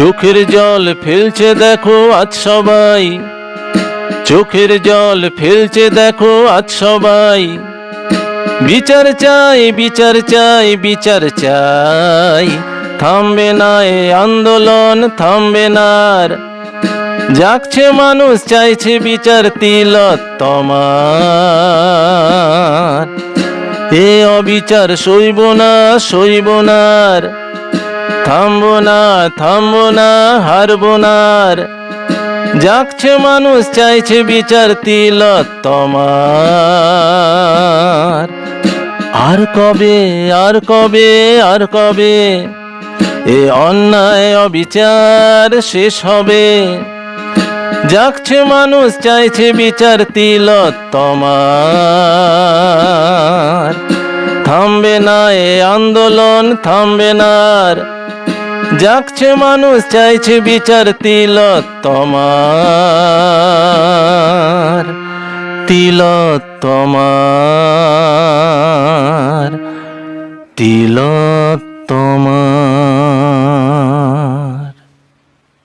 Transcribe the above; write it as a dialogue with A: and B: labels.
A: চোখের জল ফেলছে দেখো আজ সবাই চোখের জল ফেলছে দেখো আজ সবাই বিচার চাই বিচার চাই বিচার চাই থামবে না এ আন্দোলন, থামবে না। জাগছে মানুষ, চাইছে বিচার তিলত তোমার এ অবিচার সইব না সইব না। থামবো না থামবো না, হারবো না। জাগছে মানুষ, চাইছে বিচার তিলত তোমার। আর কবে আর কবে আর কবে এ অন্যায় অবিচার শেষ হবে? জাগছে মানুষ, চাইছে বিচার তিলত তোমার। থামবে না এ আন্দোলন, থামবে না আর। মানুষ, চাইছে বিচার তিল তোমার তিল তোমার তিল তোমার